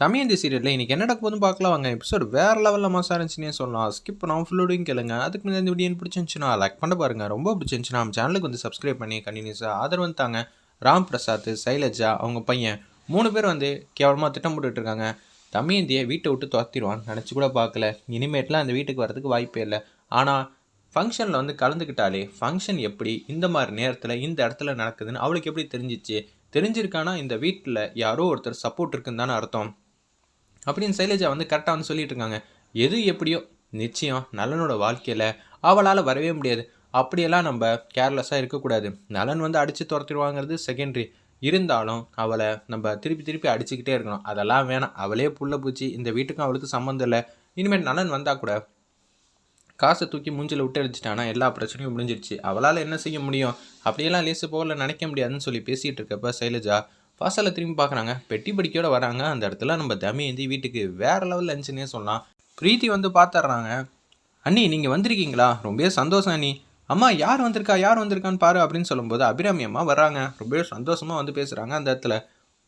தமிழ்ந்தி சீரியலில் இன்றைக்கி என்ன நடக்க போதும் பார்க்கலாம். வாங்க எபிசோட் வேறு லெவலில் மாசாக இருந்துச்சுன்னே சொல்லலாம். ஸ்கிப் பண்ணாமல் ஃபுல்லோடையும் கேளுங்க. அதுக்கு முன்னாடி இந்த வீடியோ பிடிச்சிருந்துச்சுன்னா லைக் பண்ண பாருங்கள் ரொம்ப பிடிச்சிருந்துச்சுன்னா நம்ம சேனலுக்கு வந்து சப்ஸ்கிரைப் பண்ணி கண்டினியூஸாக ஆதரவு தாங்க. ராம் பிரசாத் சைலஜா அவங்க பையன் மூணு பேர் வந்து கேவலமாக திட்டம் போட்டுட்டு இருக்காங்க. தமையந்தியை வீட்டை விட்டு துரத்திடுவான் நினச்சி கூட பார்க்கல. இனிமேட்லாம் அந்த வீட்டுக்கு வரதுக்கு வாய்ப்பே இல்லை. ஆனால் ஃபங்க்ஷனில் வந்து கலந்துக்கிட்டாலே ஃபங்க்ஷன் எப்படி இந்த மாதிரி நேரத்தில் இந்த இடத்துல நடக்குதுன்னு அவளுக்கு எப்படி தெரிஞ்சிச்சு? தெரிஞ்சிருக்கானா இந்த வீட்டில் யாரோ ஒருத்தர் சப்போர்ட் இருக்குன்னு தானே அர்த்தம். அப்படின்னு சைலஜா வந்து கரெக்டாக வந்து சொல்லிட்டு இருக்காங்க. எது எப்படியோ நிச்சயம் நலனோட வாழ்க்கையில் அவளால் வரவே முடியாது. அப்படியெல்லாம் நம்ம கேர்லெஸ்ஸாக இருக்கக்கூடாது. நலன் வந்து அடித்து துரத்திடுவாங்கிறது செகண்டரி இருந்தாலும் அவளை நம்ம திருப்பி திருப்பி அடிச்சுக்கிட்டே இருக்கணும். அதெல்லாம் வேணாம். அவளே புள்ள பூச்சி இந்த வீட்டுக்கும் அவளுக்கு சம்மந்தம் இல்லை. இனிமேல் நலன் வந்தால் கூட காசை தூக்கி மூஞ்சில் விட்டு அடிச்சிட்டானா எல்லா பிரச்சனையும் முடிஞ்சிருச்சு. அவளால் என்ன செய்ய முடியும்? அப்படியெல்லாம் லேசு போகல நினைக்க முடியாதுன்னு சொல்லி பேசிகிட்டு இருக்கப்ப சைலஜா வாசலில் திரும்பி பார்க்குறாங்க பெட்டி படிக்கையோட வராங்க. அந்த இடத்துல நம்ம தமயந்தி வீட்டுக்கு வேறு லெவல் லஞ்சுன்னே சொல்லலாம். பிரீத்தி வந்து பார்த்துட்றாங்க அண்ணி நீங்கள் வந்திருக்கீங்களா? ரொம்பவே சந்தோஷம் அண்ணி. அம்மா யார் வந்திருக்கா? யார் வந்திருக்கான்னு பாரு அப்படின்னு சொல்லும்போது அபிராமி அம்மா வர்றாங்க. ரொம்பவே சந்தோஷமாக வந்து பேசுகிறாங்க அந்த இடத்துல.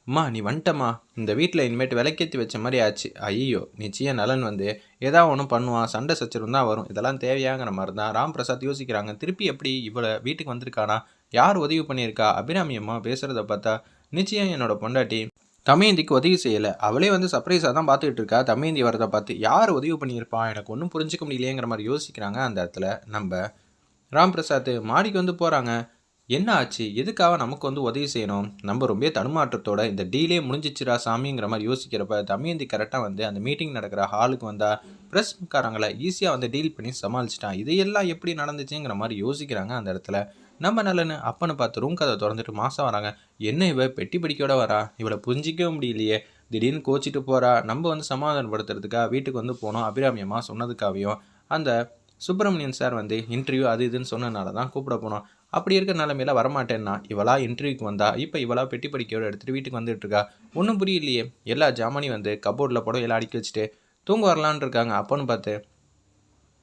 அம்மா நீ வந்துட்டம்மா. இந்த வீட்டில் இனிமேட்டு விலைக்கேற்றி வச்ச மாதிரி ஆச்சு. ஐயோ நிச்சயம் நலன் வந்து ஏதாவது ஒன்றும் பண்ணுவான். சண்டை சச்சரவு தான் வரும். இதெல்லாம் தேவையாங்கிற மாதிரி தான் ராம் பிரசாத் யோசிக்கிறாங்க. திருப்பி எப்படி இவ்வளோ வீட்டுக்கு வந்திருக்கானா? யார் உதவி பண்ணியிருக்கா? அபிராமி அம்மா பேசுகிறத பார்த்தா நிச்சயம் என்னோட பொண்டாட்டி தமயந்திக்கு உதவி செய்யலை. அவளே வந்து சர்ப்ரைஸாக தான் பார்த்துக்கிட்டு இருக்கா. தமயந்தி வரதை பார்த்து யார் உதவி பண்ணியிருப்பா? எனக்கு ஒன்றும் புரிஞ்சிக்க முடியலையேங்கிற மாதிரி யோசிக்கிறாங்க அந்த இடத்துல நம்ம ராம் பிரசாத் மாடிக்கு வந்து போகிறாங்க என்ன ஆச்சு? எதுக்காக நமக்கு வந்து உதவி செய்யணும்? நம்ம ரொம்ப தடுமாற்றத்தோட இந்த டீலே முடிஞ்சிச்சுரா சாமிங்கிற மாதிரி யோசிக்கிறப்ப தமயந்தி கரெக்டாக வந்து அந்த மீட்டிங் நடக்கிற ஹாலுக்கு வந்தால் ப்ரெஸ்காரங்களை ஈஸியாக வந்து டீல் பண்ணி சமாளிச்சிட்டான். இதையெல்லாம் எப்படி நடந்துச்சுங்கிற மாதிரி யோசிக்கிறாங்க அந்த இடத்துல நம்ம நல்லன்னு அப்பன்னு பார்த்து ரூம் கதை திறந்துட்டு மாதம் வராங்க. என்ன இவ? பெட்டி படிக்கோட வரா? இவளை புரிஞ்சிக்கவே முடியலையே. திடீர்னு கோச்சிட்டு போகிறா நம்ம வந்து சமாதானப்படுத்துறதுக்காக வீட்டுக்கு வந்து போனோம். அபிராமியமாக சொன்னதுக்காகவும் அந்த சுப்பிரமணியன் சார் வந்து இன்டர்வியூ அது இதுன்னு சொன்னனால தான் கூப்பிட போனோம். அப்படி இருக்க நிலமையில வரமாட்டேன்னா இவளா இன்டர்வியூக்கு வந்தா இப்போ இவளா பெட்டி படிக்கையோட எடுத்துகிட்டு வீட்டுக்கு வந்துட்டு இருக்கா? ஒன்றும் புரியலையே. எல்லா ஜாமானையும் வந்து கபோர்டில் படம் எல்லாம் அடிக்க வச்சுட்டு தூங்க வரலான்னு இருக்காங்க அப்போன்னு பார்த்து.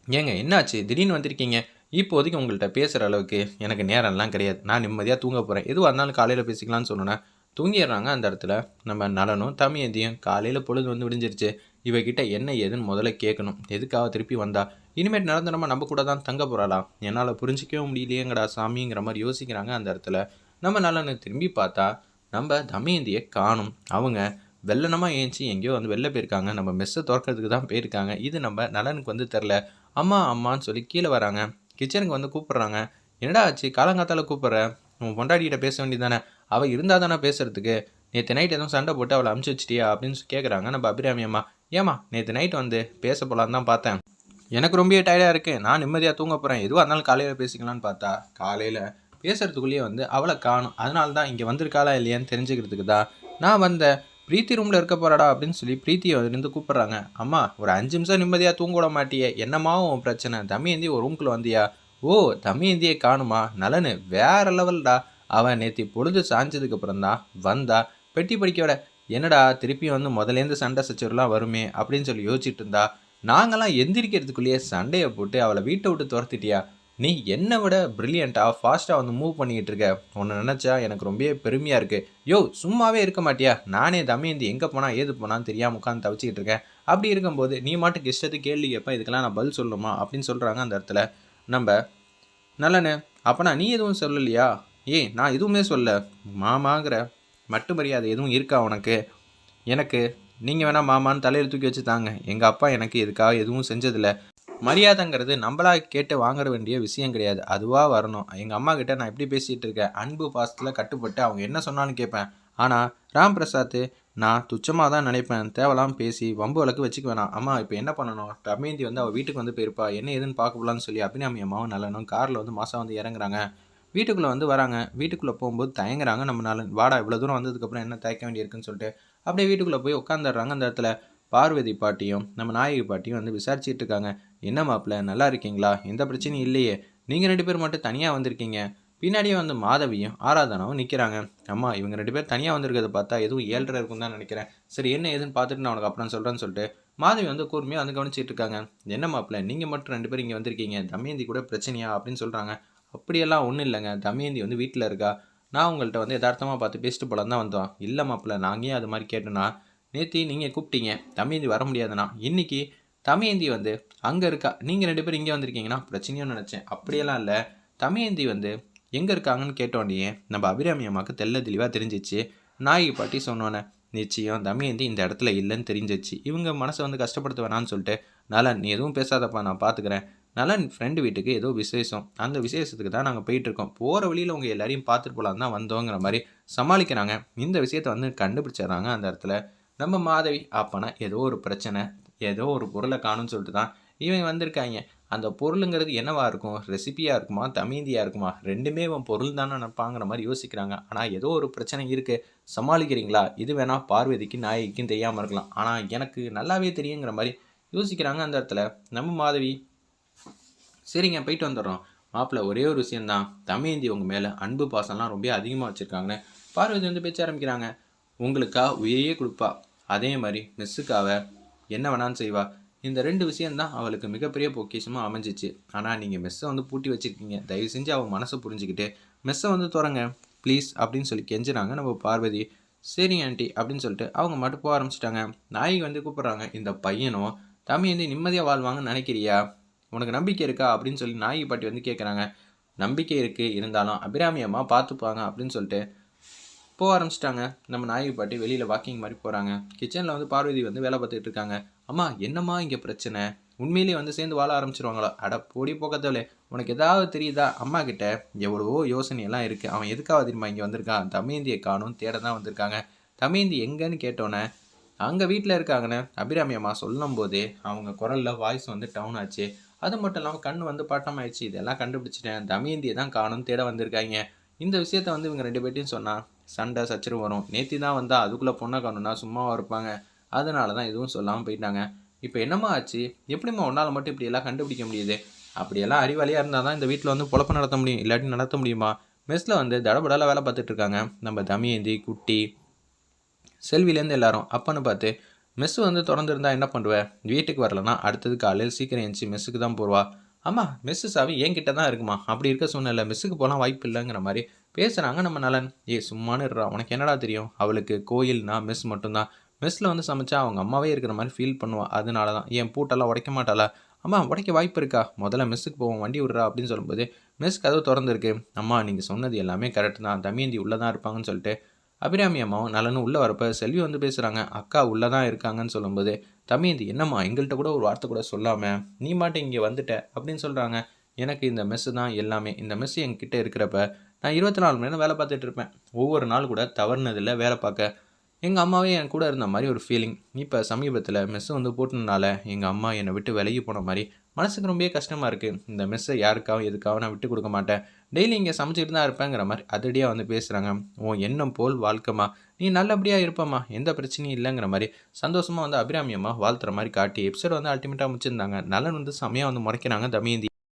ஏங்க என்னாச்சு? திடீர்னு வந்திருக்கீங்க. இப்போதைக்கு உங்கள்கிட்ட பேசுகிற அளவுக்கு எனக்கு நேரம்லாம் கிடையாது. நான் நிம்மதியாக தூங்க போகிறேன் எதுவாக இருந்தாலும் காலையில் பேசிக்கலாம்னு சொன்னேன் தூங்கிடுறாங்க அந்த இடத்துல. நம்ம நலனும் தமியந்தியும் காலையில் பொழுது வந்து விடிஞ்சிருச்சு. இவகிட்ட என்ன ஏதுன்னு முதல்ல கேட்கணும். எதுக்காக திருப்பி வந்தா? இனிமேட் நடந்தனமா நம்ம கூட தான் தங்க போகிறாளா என்னால் புரிஞ்சிக்கவே முடியலையேங்கடா சாமிங்கிற மாதிரி யோசிக்கிறாங்க அந்த இடத்துல. நம்ம நலனை திரும்பி பார்த்தா நம்ம தமயந்தியை காணும். அவங்க வெள்ளனமாக ஏஞ்சி எங்கேயோ வந்து வெளில போயிருக்காங்க. நம்ம மெஸ்ஸை திறக்கிறதுக்கு தான் போயிருக்காங்க. இது நம்ம நலனுக்கு வந்து தெரில அம்மா அம்மான்னு சொல்லி கீழே வராங்க. கிச்சனுக்கு வந்து கூப்பிட்றாங்க. என்னடா ஆச்சு? காலங்காத்தால் கூப்பிட்ற? உன் பொண்டாடிக்கிட்ட பேச வேண்டியதானே அவள் இருந்தால் தானே பேசுறதுக்கு? நேற்று நைட் எதுவும் சண்டை போட்டு அவளை அமுச்சு வச்சிட்டியா? அப்படின்னு கேட்குறாங்க நம்ம அபிராமி அம்மா. ஏமா நேற்று நைட் வந்து பேச போகலான்னு தான் பார்த்தேன். எனக்கு ரொம்ப டயர்டாக இருக்குது நான் நிம்மதியாக தூங்க போகிறேன் எதுவாக இருந்தாலும் காலையில் பேசிக்கலான்னு பார்த்தா காலையில் பேசுகிறதுக்குள்ளேயே வந்து அவளை காணும். அதனால தான் இங்கே வந்திருக்காளா இல்லையான்னு தெரிஞ்சுக்கிறதுக்கு தான் நான் வந்தேன். பிரீத்தி ரூமில் இருக்க போகிறாடா அப்படின்னு சொல்லி பிரீத்தியை இருந்து கூப்பிட்றாங்க. அம்மா ஒரு அஞ்சு நிமிஷம் நிம்மதியாக தூங்க விட மாட்டியே. என்னமாவும் உன் பிரச்சனை? தம்பியந்தி ஒரு ரூம்குள்ளே வந்தியா? ஓ தம்பியந்தியை காணுமா? நலனு வேற லெவல்டா அவன் நேற்று பொழுது சாஞ்சதுக்கு அப்புறம் தான் வந்தா. பெட்டி படிக்கோட என்னடா திருப்பி வந்து முதலேருந்து சண்டை சச்சரவுலாம் வருமே அப்படின்னு சொல்லி யோசிச்சுட்டு இருந்தா. நாங்களாம் எந்திரிக்கிறதுக்குள்ளேயே சண்டையை போட்டு அவளை வீட்டை விட்டு துரத்திட்டியா? நீ என்னை விட ப்ரில்லியண்ட்டாக ஃபாஸ்ட்டாக வந்து மூவ் பண்ணிக்கிட்டு இருக்க. உன்னை நினச்சா எனக்கு ரொம்பவே பெருமையாக இருக்குது யோ சும்மாவே இருக்க மாட்டியா? நானே தமையந்தி எங்கே போனால் ஏது போனான்னு தெரியாமல் உட்காந்து தவிச்சிக்கிட்டு இருக்கேன். அப்படி இருக்கும்போது நீ மாட்டுக்கு இஷ்டத்து கேள்வி கேட்பா இதுக்கெல்லாம் நான் பதில் சொல்லணுமா? அப்படின்னு சொல்கிறாங்க அந்த இடத்துல. நம்ம நல்லனு அப்போனா நீ எதுவும் சொல்லலையா? ஏய் நான் எதுவுமே சொல்ல மாமாங்கிற மட்டு மரியாதை எதுவும் இருக்கா உனக்கு? எனக்கு நீங்கள் வேணால் மாமான்னு தலையில் தூக்கி வச்சு தாங்க. எங்கள் அப்பா எனக்கு இதுக்காக எதுவும் செஞ்சதில்லை. மரியாதைங்கிறது நம்மளா கேட்டு வாங்க வேண்டிய விஷயம் கிடையாது. அதுவாக வரணும். எங்கள் அம்மா கிட்ட நான் எப்படி பேசிகிட்டு இருக்கேன். அன்பு பாசத்தில் கட்டுப்பட்டு அவங்க என்ன சொன்னான்னு கேட்பேன். ஆனால் ராம் பிரசாத் நான் துச்சமாக தான் நினைப்பேன். தேவலாம் பேசி வம்பு வழக்கு வச்சுக்க வேணாம். அம்மா இப்போ என்ன பண்ணணும்? தமேந்தி வந்து அவள் வீட்டுக்கு வந்து போயிருப்பா. என்ன ஏதுன்னு பார்க்க போலான்னு சொல்லி அபிராமி அம்மாவும் நல்லனும் காரில் வந்து மாதம் வந்து இறங்குறாங்க. வீட்டுக்குள்ளே வந்து வராங்க. வீட்டுக்குள்ளே போகும்போது தயங்குறாங்க. நம்ம நாள் வாடா இவ்வளோ தூரம் வந்ததுக்கப்புறம் என்ன தயக்க வேண்டியிருக்குன்னு சொல்லிட்டு அப்படியே வீட்டுக்குள்ளே போய் உட்காந்துடுறாங்க அந்த இடத்துல. பார்வதி பாட்டியும் நம்ம நாயகி பாட்டியும் வந்து விசாரிச்சுட்டு இருக்காங்க. என்ன மாப்பிள்ள நல்லா இருக்கீங்களா? எந்த பிரச்சனையும் இல்லையே. நீங்கள் ரெண்டு பேர் மட்டும் தனியாக வந்திருக்கீங்க. பின்னாடியே வந்து மாதவியும் ஆராதனாவும் நிற்கிறாங்க அம்மா இவங்க ரெண்டு பேர் தனியாக வந்திருக்கிறத பார்த்தா எதுவும் ஏழ்ரை இருக்கும் தான் நினைக்கிறேன். சரி என்ன ஏதுன்னு பார்த்துட்டு நான் உனக்கு அப்புறம் சொல்கிறேன்னு சொல்லிட்டு மாதவி வந்து கூர்மையாக வந்து கவனிச்சிட்டு இருக்காங்க. என்ன மாப்பிள்ள நீங்கள் மட்டும் ரெண்டு பேர் இங்கே வந்திருக்கீங்க. தமயந்தி கூட பிரச்சனையா அப்படின்னு சொல்கிறாங்க அப்படியெல்லாம் ஒன்றும் இல்லைங்க. தமயந்தி வந்து வீட்டில் இருக்கா? நான் உங்கள்கிட்ட வந்து யதார்த்தமாக பார்த்து பேசிட்டு போலாம் தான் வந்தோம். இல்லை மாப்பிள்ள நாங்கள் ஏன் அது மாதிரி கேட்டோன்னா நேத்தி நீங்கள் கூப்பிட்டீங்க. தமயந்தி வர முடியாதுண்ணா. இன்றைக்கி தமயந்தி வந்து அங்கே இருக்கா? நீங்கள் ரெண்டு பேரும் இங்கே வந்திருக்கீங்கன்னா பிரச்சனையும் நினச்சேன். அப்படியெல்லாம் இல்லை. தமயந்தி வந்து எங்கே இருக்காங்கன்னு கேட்டோடனே நம்ம அபிராமி அம்மாவுக்கு தெள்ள தெளிவாக தெரிஞ்சிச்சு. நாயகி பாட்டி சொன்னோன்னே நிச்சயம் தமயந்தி இந்த இடத்துல இல்லைன்னு தெரிஞ்சிச்சு. இவங்க மனசை வந்து கஷ்டப்படுத்த வேணான்னு சொல்லிட்டு நலன் நீ எதுவும் பேசாதப்பா நான் பார்த்துக்கிறேன் நலன் ஃப்ரெண்டு வீட்டுக்கு ஏதோ விசேஷம். அந்த விசேஷத்துக்கு தான் நாங்கள் போயிட்டுருக்கோம் போகிற வழியில் உங்கள் எல்லாரையும் பார்த்துட்டு போகலாம் தான் வந்தோங்கிற மாதிரி சமாளிக்கிறாங்க. இந்த விஷயத்தை வந்து கண்டுபிடிச்சிடுறாங்க அந்த இடத்துல. நம்ம மாதவி அப்போனா ஏதோ ஒரு பிரச்சனை ஏதோ ஒரு பொருளை காணும்னு சொல்லிட்டு தான் இவங்க வந்திருக்காங்க. அந்த பொருளுங்கிறது என்னவா இருக்கும்? ரெசிபியாக இருக்குமா? தமிந்தியாக இருக்குமா? ரெண்டுமே இவன் பொருள் தானே நினைப்பாங்கிற மாதிரி யோசிக்கிறாங்க. ஆனால் ஏதோ ஒரு பிரச்சனை இருக்குது சமாளிக்கிறீங்களா? இது வேணால் பார்வதிக்கு நாயகிக்கும் தெரியாமல் இருக்கலாம். ஆனால் எனக்கு நல்லாவே தெரியுங்கிற மாதிரி யோசிக்கிறாங்க அந்த இடத்துல. நம்ம மாதவி சரிங்க போயிட்டு வந்துடுறோம். மாப்பிள்ளை ஒரே ஒரு விஷயந்தான் தமயந்தி உங்கள் மேலே அன்பு பாசம்லாம் ரொம்ப அதிகமாக வச்சுருக்காங்கன்னு பார்வதி வந்து பேச்ச ஆரம்பிக்கிறாங்க. உங்களுக்கா உயிரையே கொடுப்பா. அதே மாதிரி மிஸ்ஸுக்காக என்ன வேணாலும் செய்வா. இந்த ரெண்டு விஷயந்தான் அவளுக்கு மிகப்பெரிய பொக்கிஷமாக அமைஞ்சிச்சு. ஆனால் நீங்கள் மெஸ்ஸை வந்து பூட்டி வச்சுருக்கீங்க. தயவு செஞ்சு அவள் மனசை புரிஞ்சுக்கிட்டு மெஸ்ஸை வந்து திறங்க ப்ளீஸ் அப்படின்னு சொல்லி கெஞ்சினாங்க நம்ம பார்வதி. சரி ஆண்டி அப்படின்னு சொல்லிட்டு அவங்க மட்டும் போக ஆரம்பிச்சிட்டாங்க. நாய்க்கு வந்து கூப்பிட்றாங்க இந்த பையனும் தம்பி வந்து நிம்மதியாக வாழ்வாங்கன்னு நினைக்கிறியா? உனக்கு நம்பிக்கை இருக்கா? அப்படின்னு சொல்லி நாயகி பாட்டி வந்து கேட்குறாங்க நம்பிக்கை இருக்குது இருந்தாலும் அபிராமியம்மா பார்த்துப்பாங்க அப்படின்னு சொல்லிட்டு போக ஆரம்பிச்சிட்டாங்க. நம்ம நாயகி பாட்டி வெளியில் வாக்கிங் மாதிரி போகிறாங்க கிச்சனில் வந்து பார்வதி வந்து வேலை பார்த்துட்டு இருக்காங்க. அம்மா என்னம்மா இங்கே பிரச்சனை? உண்மையிலேயே வந்து சேர்ந்து வாழ ஆரம்பிச்சிருவாங்களோ? அட பொடி போக்கத்தவளே உனக்கு ஏதாவது தெரியுதா? அம்மா கிட்ட எவ்வளவோ யோசனையெல்லாம் இருக்குது அவன் எதுக்காக தெரியுமா இங்கே வந்திருக்கான்? தமிந்தியை காணும் தேட தான் வந்திருக்காங்க. தமிந்தி எங்கன்னு கேட்டோன்னே அங்கே வீட்டில் இருக்காங்கன்னு அபிராமி அம்மா சொல்லும் போதே அவங்க குரலில் வாய்ஸ் வந்து டவுன் ஆச்சு. அது மட்டும் இல்லாமல் கண் வந்து பட்டம் ஆயிடுச்சு இதெல்லாம் கண்டுபிடிச்சிட்டேன். தமிந்தியை தான் காணும் தேட வந்திருக்காங்க. இந்த விஷயத்த வந்து இவங்க ரெண்டு பேர்ட்டையும் சொன்னால் சண்டை சச்சரவு வரும். நேத்தி தான் வந்தால் அதுக்குள்ளே பொண்ணை காணும்னா சும்மாவாக இருப்பாங்க. அதனால தான் எதுவும் சொல்லாமல் போயிட்டாங்க. இப்போ என்னம்மா ஆச்சு? எப்படிம்மா உன்னால் மட்டும் இப்படி எல்லாம் கண்டுபிடிக்க முடியுது? அப்படியெல்லாம் அறிவாளியாக இருந்தால் தான் இந்த வீட்டில் வந்து பொழப்பு நடத்த முடியும். இல்லாட்டி நடத்த முடியுமா? மெஸ்ஸில் வந்து தடபடலாக வேலை பார்த்துட்டு இருக்காங்க நம்ம தமியந்தி குட்டி செல்விலேருந்து எல்லாரும். அப்பன்னு பார்த்து மெஸ்ஸு வந்து திறந்துருந்தா என்ன பண்ணுவேன் வீட்டுக்கு வரலன்னா அடுத்தது காலையில் சீக்கிரம் எழுந்துச்சி மெஸ்ஸுக்கு தான் போடுவா ஆமாம் மெஸ்ஸு சாவி என்கிட்ட தான் இருக்குமா? அப்படி இருக்க சூழ்நிலை மெஸ்ஸுக்கு போகலாம் வாய்ப்பு இல்லைங்கிற மாதிரி பேசுகிறாங்க நம்ம நலன். ஏ சும்மானு இருறா உனக்கு என்னடா தெரியும்? அவளுக்கு கோயில்னா மெஸ் மட்டும்தான். மெஸ்ஸில் வந்து சமைச்சா அவங்க அம்மாவே இருக்கிற மாதிரி ஃபீல் பண்ணுவாள் அதனால தான் என் பூட்டெல்லாம் உடைக்க மாட்டாளா? அம்மா உடைக்க வாய்ப்பு இருக்கா? முதல்ல மெஸ்ஸுக்கு போவோம். வண்டி விட்றா அப்படின்னு சொல்லும்போது மெஸ் கதவு திறந்துருக்கு. அம்மா நீங்கள் சொன்னது எல்லாமே கரெக்ட் தான். தமியந்தி உள்ளே தான் இருப்பாங்கன்னு சொல்லிட்டு அபிராமி அம்மாவும் நலனும் உள்ளே வரப்போ செல்வி வந்து பேசுகிறாங்க அக்கா உள்ளே தான் இருக்காங்கன்னு சொல்லும்போது தமியந்தி என்னம்மா எங்கள்கிட்ட கூட ஒரு வார்த்தை கூட சொல்லாமல் நீ மாட்டேன் இங்கே வந்துட்ட அப்படின்னு சொல்கிறாங்க எனக்கு இந்த மெஸ்ஸு தான் எல்லாமே. இந்த மெஸ்ஸு என்கிட்ட இருக்கிறப்ப நான் இருபத்தி நாலு மணி நேரம் வேலை பார்த்துட்டு இருப்பேன். ஒவ்வொரு நாள் கூட தவறுனதில்லை வேலை பார்க்க. எங்கள் அம்மாவே என் கூட இருந்த மாதிரி ஒரு ஃபீலிங் இப்போ சமீபத்தில் மெஸ்ஸு வந்து போட்டதுனால எங்கள் அம்மா என்னை விட்டு விலகி போன மாதிரி மனசுக்கு ரொம்பவே கஷ்டமாக இருக்குது இந்த மெஸ்ஸை யாருக்காகவும் எதுக்காகவும் நான் விட்டு கொடுக்க மாட்டேன்? டெய்லி இங்கே சமைச்சிட்டு தான் இருப்பேங்கிற மாதிரி அதடியாக வந்து பேசுகிறாங்க உன் எண்ணம் போல் வாழ்க்கைமா நீ நல்லபடியாக இருப்பம்மா. எந்த பிரச்சனையும் இல்லைங்கிற மாதிரி சந்தோஷமாக வந்து அபிராமியம்மா வாழ்த்துற மாதிரி காட்டி எபிசோட் வந்து அல்டிமேட்டாக முடிச்சிருந்தாங்க. நலன் வந்து செம்மையாக வந்து முறைக்கிறாங்க தமயந்தி.